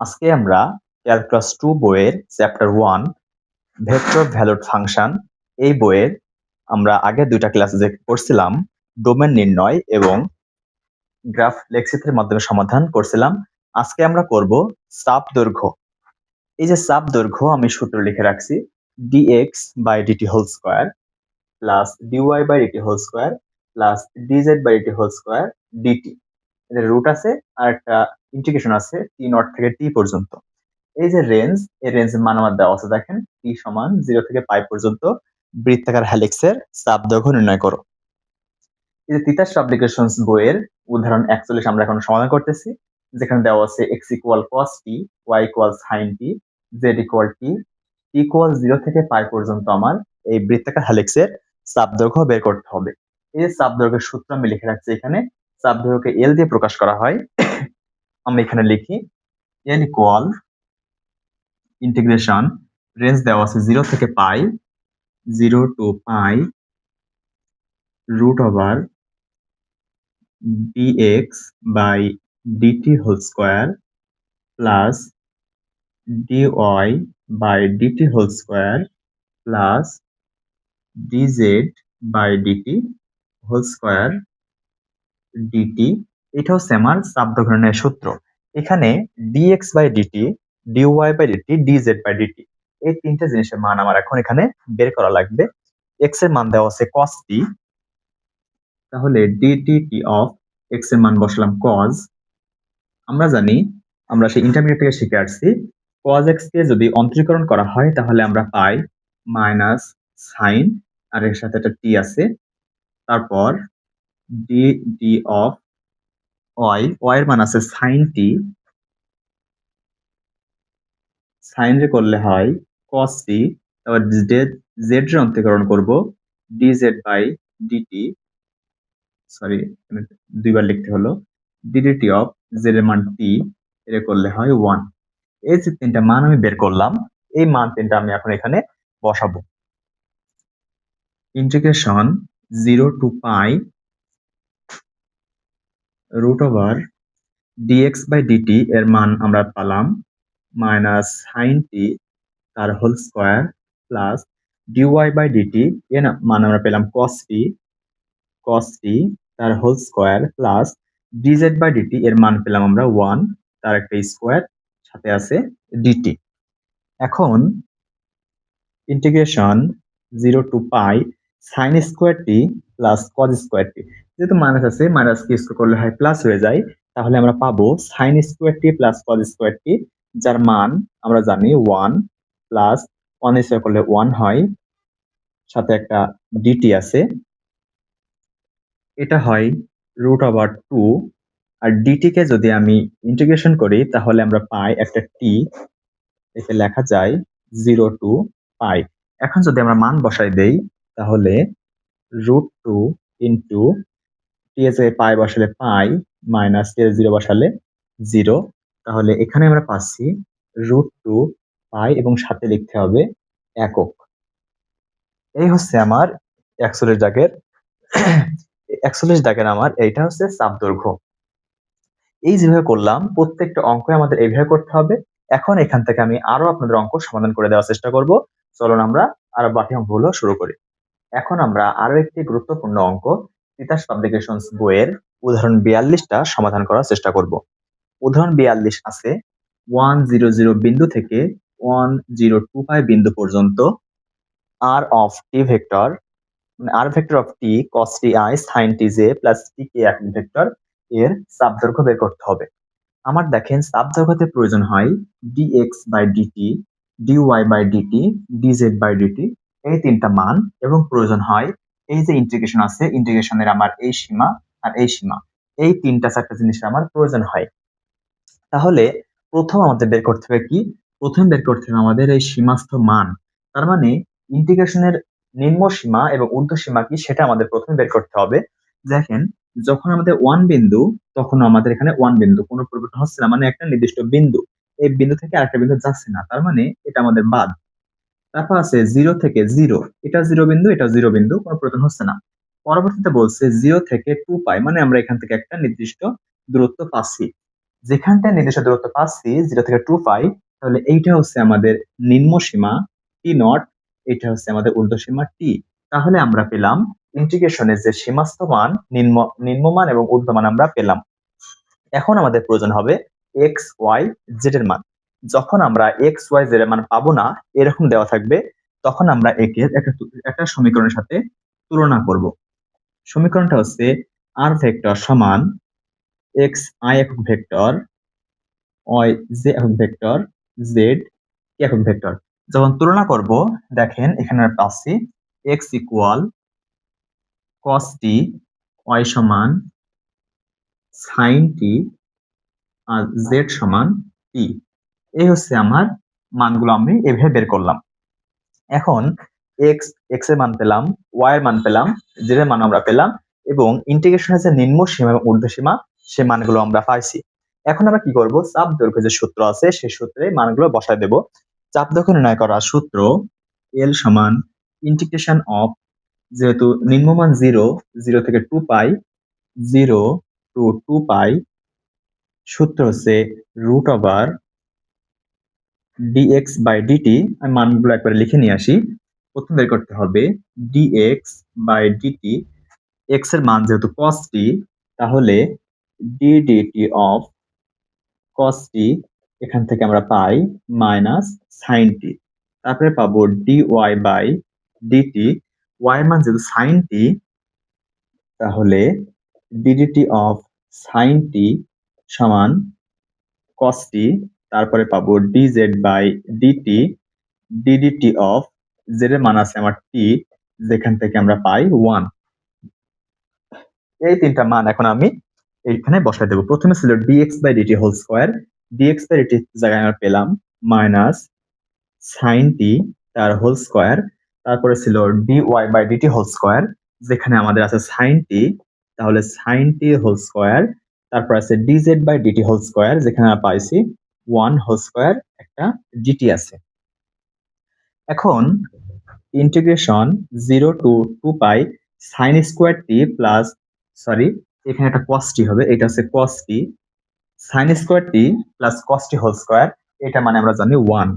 আজকে আমরা এয়ার ক্যালকুলাস টু বইয়ের chapter one vector valued function এই বইয়ের আমরা আগে দুইটা ক্লাসে যে করছিলাম ডোমেন নির্ণয় এবং গ্রাফ লেক্সিথের মাধ্যমে সমাধান করছিলাম, আজকে আমরা করব চাপ দৈর্ঘ্য। এই যে চাপ দৈর্ঘ্য আমি সূত্র লিখে রাখছি d x by d t whole square plus d y by d t whole square plus d z by d t whole square d t এদের রুট আছে, আর একটা ইন্টিগ্রেশন আছে টি নট থেকে টি পর্যন্ত। এই যে রেঞ্জ এই রেঞ্জের মান আমার দেওয়া আছে, দেখেন টি সমান জিরো থেকে পাই পর্যন্ত বৃত্তাকার হ্যালিক্সের চাপ দৈর্ঘ্য নির্ণয় করো। এই যে তিতাস অ্যাপ্লিকেশনস বইয়ের উদাহরণ একচল্লিশ আমরা এখন সমাধান করতেছি, যেখানে দেওয়া আছে x equal cos t y equal sine t z equal t t equal zero থেকে পাই পর্যন্ত আমার এই বৃত্তাকার হ্যালিক্সের চাপ দৈর্ঘ্য বের করতে হবে। এই যে চাপ দৈর্ঘ্যের সূত্র আমি লিখে রাখছি এখানে, চাপ দৈর্ঘ্যকে এল দিয়ে প্রকাশ করা হয় আমি এখানে লিখি এল ইকুয়াল ইন্টিগ্রেশন রেঞ্জ দেওয়া আছে জিরো থেকে pi zero to pi root over dx by dt whole square plus dy by dt whole square plus dz by dt whole square dt এটা হচ্ছে আমার চাপ সূত্র। এখানে dx by dt, dy by dt, dz by dt এই তিনটা জিনিসের মান আমার এখন এখানে বের করা লাগবে। x এর মান দেওয়া আছে cos t, তাহলে t অফ x এর মান বসালাম cos আমরা জানি, আমরা সেই ইন্টারমিডিয়েট থেকে শিখে আসছি, cos x কে যদি অন্তরীকরণ করা হয়, তাহলে আমরা পাই মাইনাস সাইন আর এর সাথে একটা t আছে। তারপর d d of y y এর মান আছে সাইন টি। সাইন রে করলে হয়, cos t তারপর z এর অন্তরীকরণ করব, dz বাই dt সরি দুইবার লিখতে হলো। ডিডিটি অফ জেড এর মান টি এর করলে হয় ওয়ান এই যে তিনটা মান আমি বের করলাম, এই মান তিনটা আমি এখন এখানে বসাবো। Integration zero to pi root over d x by d t এর মান আমরা পালাম মাইনাস সাইন টি তার whole square plus d y by d t এর মান আমরা পেলাম কস টি কস টি তার whole square plus d z by d t এর মান পেলাম আমরা ওয়ান তার একটা স্কোয়ার সাথে আছে ডিটি এখন integration zero to pi sine square t plus cos square t যেহেতু মাইনাস আছে মাইনাস কি স্কোয়ার করলে হয় প্লাস হয়ে যায়, তাহলে আমরা পাবো sine square t plus cos square t যার মান আমরা জানি ওয়ান প্লাস ওয়ান স্কোয়ার করলে ওয়ান হয়, সাথে একটা ডিটি আছে। এটা হয় রুট ওভার টু আর ডিটি কে যদি আমি ইন্টিগ্রেশন করি, তাহলে আমরা পাই একটা টি একে লেখা যায় জিরো টু পাই এখন যদি আমরা মান বসাই দেই, তাহলে root two into t s pi বসালে পাই মাইনাস টি জিরো বসালে জিরো তাহলে এখানে আমরা পাচ্ছি রুট টু পাই এবং সাথে লিখতে হবে একক। এই হচ্ছে আমার একচল্লিশ দাগের একচল্লিশ দাগের আমার, এইটা হচ্ছে চাপ দৈর্ঘ্য। এই যেভাবে করলাম, প্রত্যেকটা অঙ্ক আমাদের এইভাবে করতে হবে। এখন এখান থেকে আমি আরও আপনাদের অঙ্ক সমাধান করে দেওয়ার চেষ্টা করব। চলুন আমরা আরও বাকি অঙ্কগুলো শুরু করি। এখন আমরা আরও একটি গুরুত্বপূর্ণ অঙ্ক, তিতাস পাবলিকেশনস বইয়ের উদাহরণ বিয়াল্লিশটা সমাধান করার চেষ্টা করব। উদাহরণ বিয়াল্লিশ আছে ওয়ান জিরো জিরো বিন্দু থেকে ওয়ান জিরো টু ফাইভ বিন্দু পর্যন্ত r of t vector r vector of t cos t i sine t j plus t k এক ভেক্টর এর চাপ দৈর্ঘ্য বের করতে হবে। আমার দেখেন চাপ দৈর্ঘ্যতে প্রয়োজন হয় d x by d t d y by d t d z by d t এই তিনটা মান এবং প্রয়োজন হয়, এই যে ইন্টিগ্রেশন আছে ইন্টিগ্রেশনের আমার এই সীমা আর এই সীমা। এই তিনটা চারটা জিনিসের আমার প্রয়োজন হয়। তাহলে প্রথম আমাদের বের করতে হবে কি? প্রথম বের করতে হবে আমাদের এই সীমাস্থ মান। তার মানে ইন্টিগ্রেশনের নিম্ন সীমা এবং ঊর্ধ্ব সীমা কি সেটা আমাদের প্রথমে বের করতে হবে। দেখেন, যখন আমাদের ওয়ান বিন্দু, তখন আমাদের এখানে ওয়ান বিন্দু, কোনো পরিবর্তন হচ্ছে না। মানে একটা নির্দিষ্ট বিন্দু, এই বিন্দু থেকে আরেকটা বিন্দু যাচ্ছে না। তার মানে এটা আমাদের বাদ। তারপর আছে জিরো থেকে জিরো এটা জিরো বিন্দু, এটা জিরো বিন্দু, কোনো প্রয়োজন হচ্ছে না। পরবর্তীতে বলছে জিরো থেকে টু পাই মানে আমরা এখান থেকে একটা নির্দিষ্ট দূরত্ব পাচ্ছি। যেখানটা নির্দিষ্ট দূরত্ব পাচ্ছি জিরো থেকে টু পাই তাহলে এইটা হচ্ছে আমাদের নিম্ন সীমা টি নট এটা হচ্ছে আমাদের ঊর্ধ্ব সীমা টি তাহলে আমরা পেলাম ইন্টিগ্রেশনের যে সীমাস্থ মান, নিম্ন নিম্নমান এবং ঊর্ধ্বমান আমরা পেলাম। এখন আমাদের প্রয়োজন হবে এক্স ওয়াই জেড এর মান। যখন আমরা এক্স ওয়াই জেড মান পাবো না, এরকম দেওয়া থাকবে, তখন আমরা একে একটা সমীকরণের সাথে তুলনা করব। সমীকরণটা হচ্ছে আর ভেক্টর সমান এক্স আই একক ভেক্টর ওয়াই জে একক ভেক্টর জেড একক ভেক্টর। যখন তুলনা করব, দেখেন এখানে পাচ্ছি x equal cos t y সমান সাইন টি আর জেড সমান টি এই হচ্ছে আমার মানগুলো আমি এভাবে বের করলাম। এখন এক্স এক্সের মান পেলাম ওয়াই এর মান পেলাম জেড এর মান আমরা পেলাম এবং ইন্টিগ্রেশনের যে নিম্ন সীমা এবং ঊর্ধ্ব সীমা, সে মানগুলো আমরা পাইছি। এখন আমরা কি করব? চাপ দৈর্ঘ্য যে সূত্র আছে সেই সূত্রে মানগুলো বসায় দেব। চাপ দৈর্ঘ্য নির্ণয় করার সূত্র এল সমান ইন্টিগ্রেশন অফ যেহেতু নিম্নমান জিরো জিরো থেকে to pi zero to two pi সূত্র হচ্ছে root over d x by d t আমি মানগুলো একবারে লিখে নিয়ে আসি। প্রথম বের করতে হবে ডিএক্স বাই ডিটি এক্সের মান যেহেতু কস টি তাহলে d d t of cos t এখান থেকে আমরা পাই মাইনাস সাইন টি তারপরে পাবো d y by d t y মান যেহেতু সাইন টি তাহলে ডিডিটি অফ সাইন টি সমান কস টি তারপরে পাবো d z by d t d d t of z এর মান আছে আমার টি যেখান থেকে আমরা পাই ওয়ান এই তিনটা মান এখন আমি এইখানে বসাই দেবো। প্রথমে ছিল d x by d t whole square d x by d t জায়গায় আমরা পেলাম মাইনাস সাইন টি তার হোল স্কোয়ার তারপরে ছিল d y by d t whole square যেখানে আমাদের আছে সাইন টি তাহলে সাইন টি হোল স্কোয়ার তারপর আছে d z by d t whole square যেখানে আমরা পাইছি ওয়ান হোল স্কোয়ার একটা ডিটি আছে। এখন integration zero to two pi sine square t plus sorry এখানে একটা কস টি হবে, এটা হচ্ছে cos t sine square t plus cos t whole square এটা মানে আমরা জানি one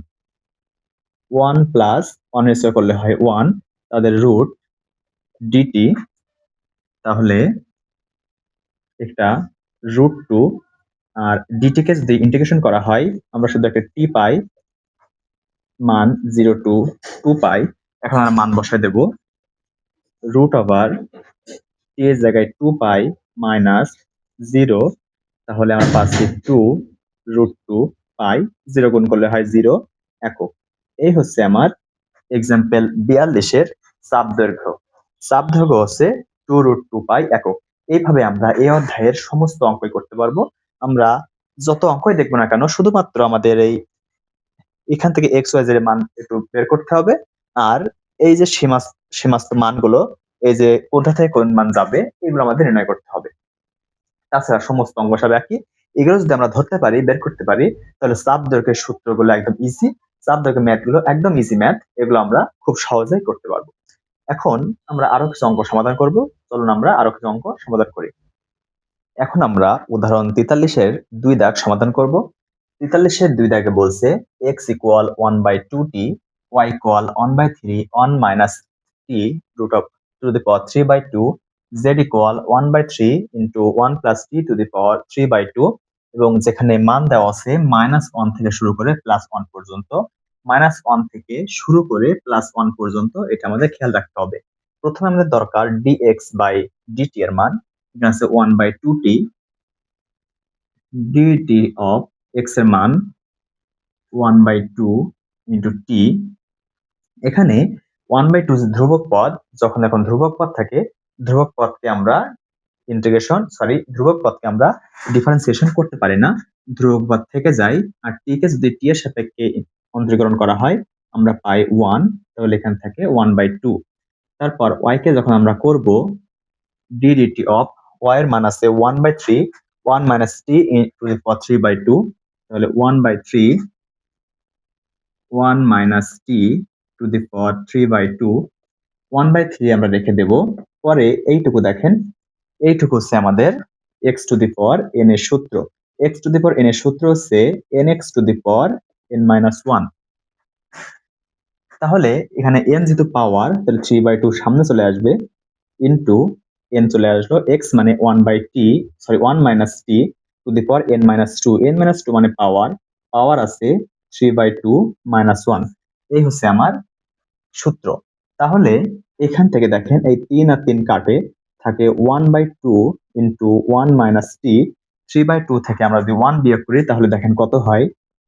one plus one square করলে হয় ওয়ান তাদের রুট ডিটি তাহলে একটা রুট টু আর ডিটিকে যদি ইন্টিগ্রেশন করা হয়, আমরা শুধু একটা টি পাই, মান জিরো টু টু পাই, এখন আমরা মান বসায় দেব। রুট ওভার টি এর জায়গায় টু পাই মাইনাস জিরো তাহলে আমরা পাচ্ছি two root two pi zero গুণ করলে হয় জিরো একক। এই হচ্ছে আমার এক্সাম্পল বিয়াল্লিশের চাপ দৈর্ঘ্য চাপ দৈর্ঘ্য হচ্ছে টু রুট টু পাই একক। এইভাবে আমরা এই অধ্যায়ের সমস্ত অঙ্কই করতে পারব। আমরা যত অঙ্কই দেখব না কেন, শুধুমাত্র আমাদের এই এখান থেকে এক্স ওয়াই মান একটু বের করতে হবে। আর এই যে সীমা, সীমাস্ত মানগুলো, এই যে কোথা থেকে কোন মান যাবে, এগুলো আমাদের নির্ণয় করতে হবে। তাছাড়া সমস্ত অঙ্ক সব একই। এগুলো যদি আমরা ধরতে পারি, বের করতে পারি, তাহলে চাপ দৈর্ঘ্যের সূত্রগুলো একদম ইজি চাপ দৈর্ঘ্যের ম্যাথগুলো একদম ইজি ম্যাথ এগুলো আমরা খুব সহজেই করতে পারব। এখন আমরা আরও কিছু অঙ্ক সমাধান করব। চলুন আমরা আরও কিছু অঙ্ক সমাধান করি। এখন আমরা উদাহরণ তেতাল্লিশের দুই দাগ সমাধান করব। তেতাল্লিশের দুই দাগে বলছে x equal one by two t y equal one by three one minus t root of to the power three by two z equal one by three into one plus t to the power three by two এবং যেখানে মান দেওয়া আছে minus one থেকে শুরু করে plus one পর্যন্ত। Minus one থেকে শুরু করে প্লাস ওয়ান পর্যন্ত এটা আমাদের খেয়াল রাখতে হবে। প্রথমে আমাদের দরকার ডিএক্স বাই ডিটি এর মান। আছে one by two t d t of এক্সের মান one by two into t এখানে ওয়ান বাই টু ধ্রুবক পদ, যখন এখন ধ্রুবক পদ থাকে, ধ্রুবক পদকে আমরা ইন্টিগ্রেশন সরি ধ্রুবক পদকে আমরা ডিফারেন্সিয়েশন করতে পারি না। ধ্রুবক পদ থেকে যাই আর টি কে যদি টি এর সাপেক্ষে অন্তরীকরণ করা হয়, আমরা পাই ওয়ান তাহলে এখান থেকে ওয়ান বাই টু তারপর ওয়াই কে যখন আমরা করব d d t of y এর মান আছে one by three one minus t to the power three by two তাহলে one by three one minus t to the power three by two one by three আমরা রেখে দেব। পরে এইটুকু দেখেন, এইটুকু হচ্ছে আমাদের x to the power n এর সূত্র। X to the power n এর সূত্র হচ্ছে n x to the power n minus one তাহলে এখানে এন যেহেতু পাওয়ার তাহলে থ্রি বাই টু সামনে চলে আসবে ইন্টু এন চলে আসলো এক্স মানে one by t sorry one minus t to the power n minus two n minus two মানে পাওয়ার পাওয়ার আছে three by two minus one এই হচ্ছে আমার সূত্র। তাহলে এখান থেকে দেখেন এই তিন আর তিন কাটে, থাকে one by two into one minus t three by two থেকে আমরা যদি ওয়ান বিয়োগ করি, তাহলে দেখেন কত হয়?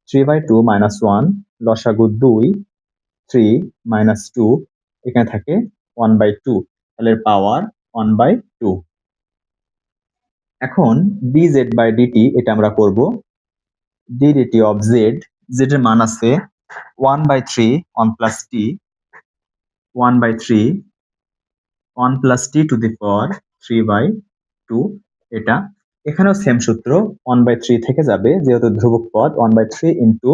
Three by two minus one লসাগু দুই থ্রি মাইনাস টু এখানে থাকে ওয়ান বাই টু তাহলে পাওয়ার ওয়ান বাই টু এখন d z by d t এটা আমরা করব। D d t of z z এর মান আছে one by three one plus t one by three one plus t to the power three by two এটা এখানেও same সূত্র ওয়ান বাই থ্রি থেকে যাবে, যেহেতু ধ্রুবক পদ ওয়ান বাই থ্রি ইন্টু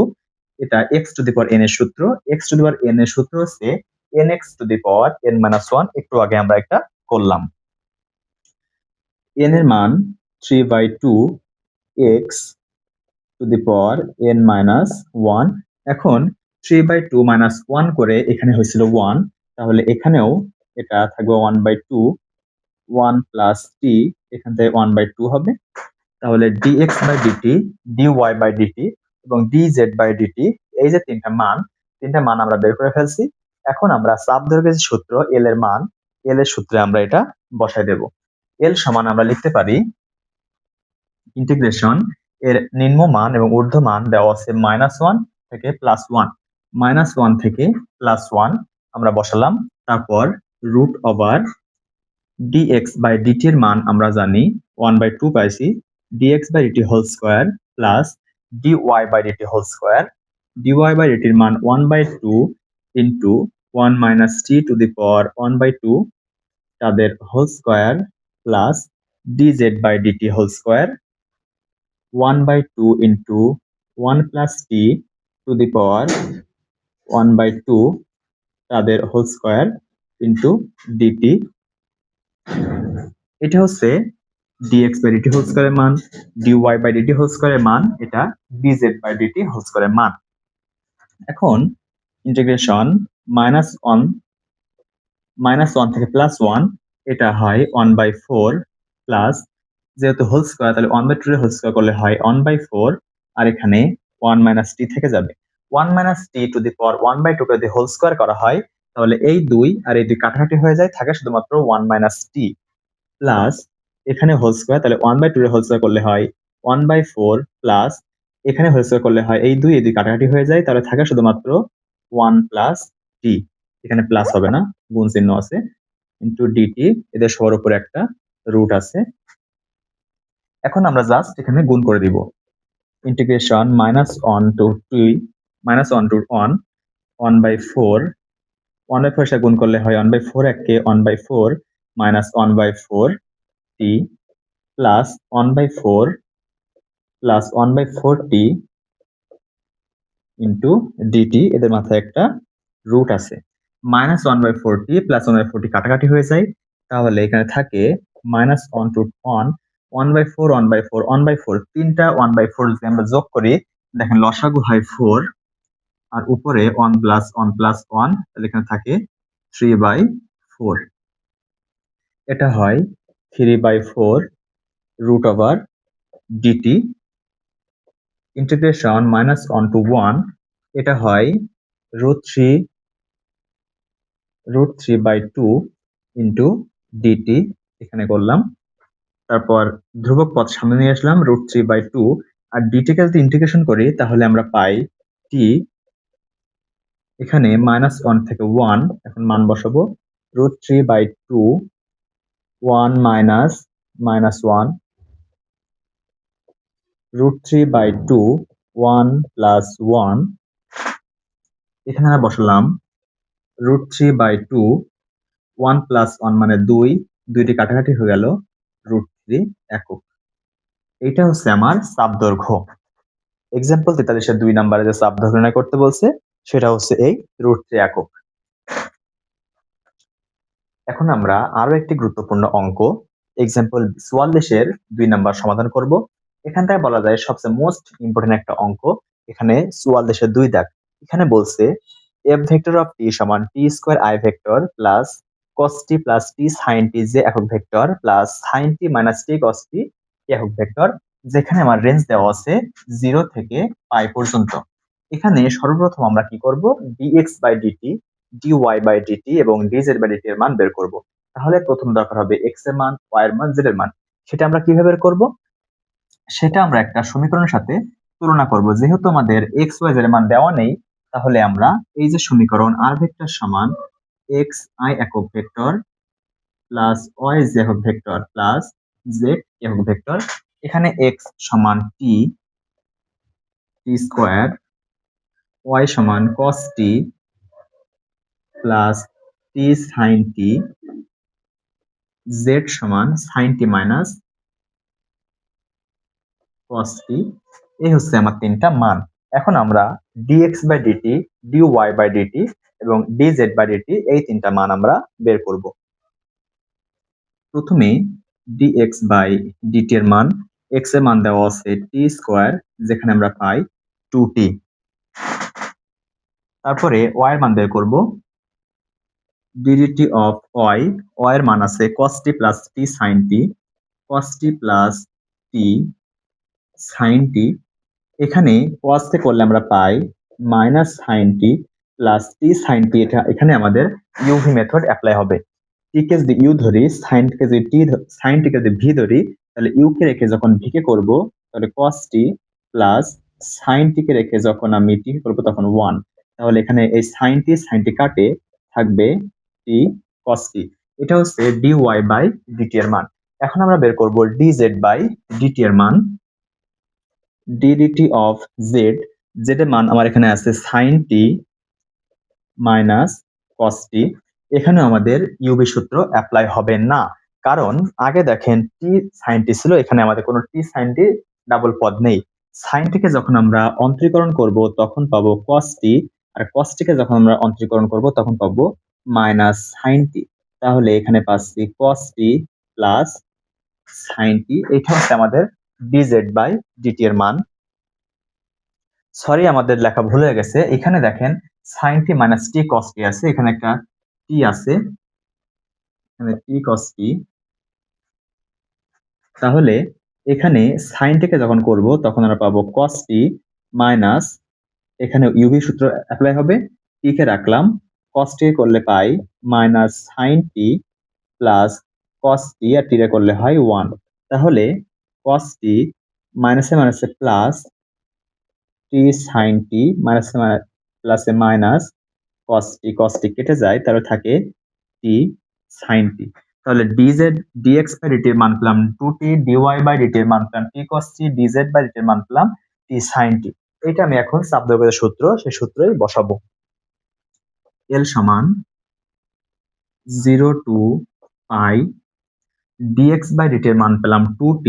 এটা x to the power n এর সূত্র x to the power n এর সূত্র হচ্ছে n x to the power n minus one একটু আগে আমরা একটা করলাম। এন এর মান three by two x to the power n minus one এখন three by two minus one করে এখানে হয়েছিল ওয়ান তাহলে এখানেও এটা থাকবে one by two one plus t এখান থেকে ওয়ান বাই টু হবে। তাহলে d x by d t d y by d t এবং d z by d t এই যে তিনটা মান তিনটা মান আমরা বের করে ফেলছি। এখন আমরা সাব দৈর্ঘ্যের সূত্র এল এর মান এল এর সূত্রে আমরা এটা বসাই দেব। এল সমান আমরা লিখতে পারি ইন্টিগ্রেশন এর নিম্ন মান এবং ঊর্ধ্ব মান দেওয়া আছে মাইনাস ওয়ান থেকে প্লাস ওয়ান মাইনাস ওয়ান থেকে প্লাস ওয়ান আমরা বসালাম, তারপর root over d x by d t এর মান আমরা জানি ওয়ান বাই টু পাইছি d x by d t whole square plus d y by d t whole square d y by ডিটির মান one by two into one minus t to the power one by two তাদের whole square plus d z by d t whole square one by two into one plus t to the power one by two তাদের whole square into d t এটা হচ্ছে dx by dt whole স্কয়ারের মান, dy by dt whole স্কয়ারের মান, এটা dz by dt whole স্কয়ারের মান। এখন integration minus one minus one থেকে প্লাস ওয়ান এটা হয় ওয়ান বাই ফোর প্লাস যেহেতু হোল স্কোয়ার তাহলে one by two whole square করলে হয় ওয়ান বাই ফোর আর এখানে ওয়ান মাইনাস টি থেকে যাবে। One minus t to the power one by two কে যদি হোল স্কোয়ার করা হয়, তাহলে এই দুই আর এই দুই কাটাকাটি হয়ে যায়, থাকে শুধুমাত্র ওয়ান মাইনাস টি প্লাস এখানে হোল স্কোয়ার তাহলে one by two whole square করলে হয় ওয়ান বাই ফোর প্লাস এখানে হোল স্কোয়ার করলে হয় এই দুই এই দুই কাটাকাটি হয়ে যায়, তাহলে থাকে শুধুমাত্র ওয়ান প্লাস টি এখানে প্লাস হবে না, গুণ চিহ্ন আছে ইন্টু ডিটি এদের সবার উপরে একটা রুট আছে। এখন আমরা জাস্ট এখানে গুণ করে দিব। Integration minus one two two minus one two one one by four one by four সাথে গুণ করলে হয় ওয়ান বাই ফোর এককে one by four minus one by four t plus one by four plus one by four t into dt এদের মাথায় একটা root আছে। Minus one by four t plus one by four t কাটাকাটি হয়ে যায়। তাহলে এখানে থাকে minus one two one one by four one by four one by four তিনটা ওয়ান বাই ফোর যদি আমরা যোগ করি, দেখেন লসাগু হয় ফোর আর উপরে one plus one plus one তাহলে এখানে থাকে থ্রি বাই ফোর এটা হয় three by four root over dt integration minus one two one এটা হয় root three root three by two into dt এখানে করলাম। তারপর ধ্রুবক পদ সামনে নিয়ে আসলাম রুট থ্রি বাই টু আর ডিটিকে যদি ইন্টিগ্রেশন করি, তাহলে আমরা পাই টি এখানে মাইনাস ওয়ান থেকে ওয়ান এখন মান বসাবো। Root three by two one minus minus one root 3 by 2 1 plus 1 এখানে আমরা বসালাম root three by two one plus one মানে দুই, দুইটি কাটাকাটি হয়ে গেল রুট থ্রি একক। এইটা হচ্ছে আমার সাব দৈর্ঘ্য এক্সাম্পল তেতাল্লিশের দুই নাম্বারে যে সাব দৈর্ঘ্য নির্ণয় করতে বলছে, সেটা হচ্ছে এই রুট থ্রি একক। এখন আমরা আরও একটি গুরুত্বপূর্ণ অঙ্ক এক্সাম্পল চুয়াল্লিশের দুই নাম্বার সমাধান করব। এখানটায় বলা যায় সবচেয়ে মোস্ট ইম্পর্টেন্ট একটা অঙ্ক। এখানে চুয়াল দেশে দুই দাগ। এখানে বলছে এফ ভেক্টর অফ টি সমান t square i vector plus cos t plus t sine t যে একক vector plus sine t minus t cos t একক ভেক্টর যেখানে আমার রেঞ্জ দেওয়া আছে জিরো থেকে পাই পর্যন্ত। এখানে সর্বপ্রথম আমরা কি করব? dx by dt dy by dt এবং dz বাই ডিটি এর মান বের করব। তাহলে প্রথম দরকার হবে এক্সের মান ওয়াই এর মান, z এর মান। সেটা আমরা কীভাবে বের করব? সেটা আমরা একটা সমীকরণের সাথে তুলনা করব। যেহেতু আমাদের এক্স ওয়াই z এর মান দেওয়া নেই তাহলে আমরা এই যে সমীকরণ আর ভেক্টর সমান এক্স আই একক ভেক্টর প্লাস ওয়াই একক ভেক্টর প্লাস z একক ভেক্টর, এখানে এক্স সমান টি টি স্কোয়ার ওয়াই সমান cos t plus t sine t z সমান sin t minus cos t এই হচ্ছে আমার তিনটা মান। এখন আমরা dx by dt, dy by dt এবং dz বাই dt এই তিনটা মান আমরা বের করব। প্রথমে dx বাই dt এর মান, x এর মান দেওয়া আছে t স্কয়ার যেখানে আমরা পাই 2t তারপরে y এর মান বের করব। ddt অফ y y এর মান আছে cos t plus t sin t, cos t plus t sin t এখানে cos তে করলে আমরা পাই minus sine t plus t sine t এটা এখানে আমাদের ইউভি মেথড অ্যাপ্লাই হবে। টি কে যদি ইউ ধরি সাইন কে যদি টি সাইন টি কে যদি ভি ধরি, তাহলে ইউ কে রেখে যখন ভি কে করব, তাহলে cos t plus sine t কে রেখে যখন আমি টি কে করব তখন ওয়ান তাহলে এখানে এই সাইন টি সাইন টি কাটে, থাকবে টি cos টি এটা হচ্ছে ডি ওয়াই বাই ডিটি এর মান। এখন আমরা বের করব জেড বাই ডিটি এর মান। Ddt অফ z এর মান আমার এখানে আছে sin t minus cos t এখানে আমাদের ইউবি সূত্র অ্যাপ্লাই হবে না। কারণ আগে দেখেন sin t ছিল, এখানে আমাদের কোনো sin t ডাবল পদ নেই। sin t কে যখন আমরা অন্তরীকরণ করব, তখন পাবো t, আর cos t কে যখন আমরা অন্তরীকরণ করব, তখন পাবো মাইনাস t তাহলে এখানে পাচ্ছি t প্লাস t এটা হচ্ছে আমাদের dz বাই dt এর মান। সরি আমাদের লেখা ভুল হয়ে গেছে। এখানে দেখেন, sin t minus t cos t আছে। এখানে একটা টি আছে। এখানে t cos t তাহলে এখানে থেকে যখন করব, তখন আমরা পাবো cos টি মাইনাস এখানে ইউভি সূত্র অ্যাপ্লাই হবে। t কে রাখলাম। cos t করলে পাই minus sin t plus cos t আর t রে করলে হয় ওয়ান তাহলে cos t মাইনাসে মাইনাসে প্লাস টি সাইন টি মাইনাসে প্লাসে minus cos t cos t কেটে যায়, তাহলে থাকে টি সাইন টি তাহলে dz dx বাই dt মান পেলাম two 2t dy by dt মান পেলাম t cos t, dz by dt মান পেলাম t সাইন t এটা আমি এখন সাবদগতের সূত্র, সেই সূত্রই বসাবো। L সমান 0 two pi dx by dt মান পেলাম 2t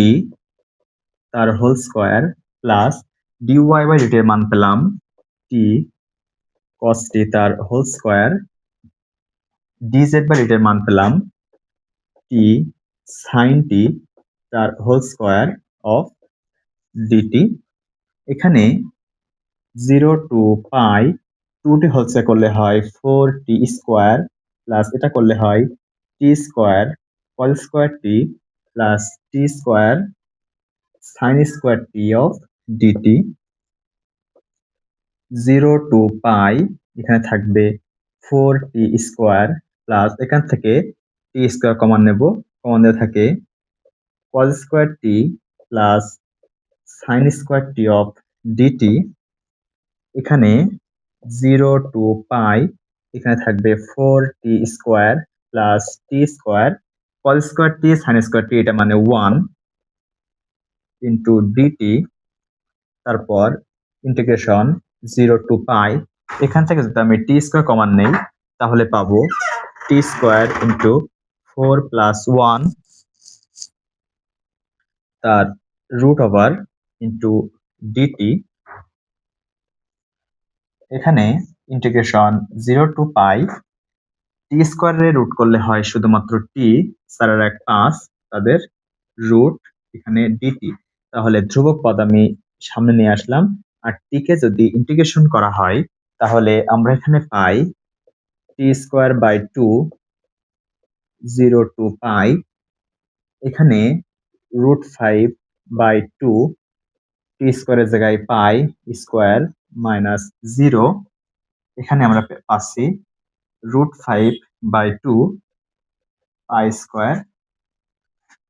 তার whole square plus dy by dt এর মান পেলাম টি cos t তার whole square dz by dt এর মান পেলাম টি sin t তার হোল স্কোয়ার অফ ডিটি এখানে zero two pi 2t whole square করলে হয় ফোর টি স্কোয়ার প্লাস এটা করলে হয় t square cos square t plus t square sin square t of dt 0 two pi এখানে থাকবে 4t square plus এখান থেকে t স্কয়ার কমন নেব। কমন দেওয়া থাকে cos square t plus sin square t of dt এখানে 0 two pi এখানে থাকবে 4t square plus t square cos square t, sin square t, এটা মানে 1 ইন্টু dt, তারপর ইন্টিগ্রেশন জিরো টু পাই এখান থেকে যদি আমি টি স্কোয়ার কমান নেই, তাহলে পাবো t square into four plus one তার রুট ওভার ইন্টু ডিটি এখানে integration zero two pi t স্কোয়ারে রুট করলে হয় শুধুমাত্র টি স্যারের এক পাঁচ, তাদের রুট এখানে ডিটি তাহলে ধ্রুবক পদ আমি সামনে নিয়ে আসলাম। আর টি কে যদি ইন্টিগ্রেশন করা হয়, তাহলে আমরা এখানে পাই t square by two zero two pi এখানে root five by two t স্কোয়ারের জায়গায় পাই স্কোয়ার মাইনাস জিরো এখানে আমরা পাচ্ছি root five by two pi square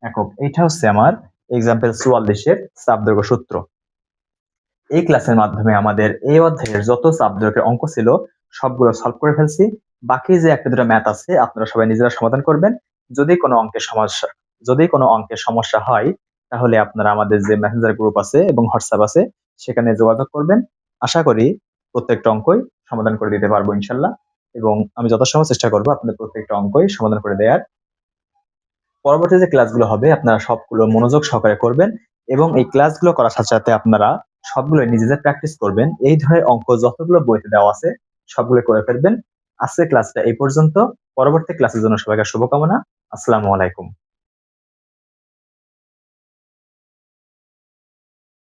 একক। এটা হচ্ছে আমার এক্সাম্পল চুয়াল্লিশের চাপদৈর্ঘ্য সূত্র। এই ক্লাসের মাধ্যমে আমাদের এই অধ্যায়ের যত চাপদৈর্ঘ্যের অঙ্ক ছিল, সবগুলো সলভ করে ফেলছি। বাকি যে একটা দুটো ম্যাথ আছে, আপনারা সবাই নিজেরা সমাধান করবেন। যদি কোনো অঙ্কের সমস্যা, যদি কোনো অঙ্কের সমস্যা হয়, তাহলে আপনারা আমাদের যে মেসেঞ্জার গ্রুপ আছে এবং হোয়াটসঅ্যাপ আছে, সেখানে যোগাযোগ করবেন। আশা করি প্রত্যেকটা অঙ্কই সমাধান করে দিতে পারব ইনশাল্লাহ। এবং আমি যথাসম্ভব চেষ্টা করব আপনাদের প্রত্যেকটা অঙ্কই সমাধান করে দেওয়ার। পরবর্তী যে ক্লাসগুলো হবে, আপনারা সবগুলো মনোযোগ সহকারে করবেন এবং এই ক্লাসগুলো করার সাথে সাথে আপনারা সবগুলো নিজেদের প্র্যাকটিস করবেন। এই ধরনের অঙ্ক যতগুলো বইতে দেওয়া আছে, সবগুলো করে ফেলবেন। আজকে ক্লাসটা এই পর্যন্ত। পরবর্তী ক্লাসের জন্য সবাইকে শুভকামনা। আসসালামু আলাইকুম।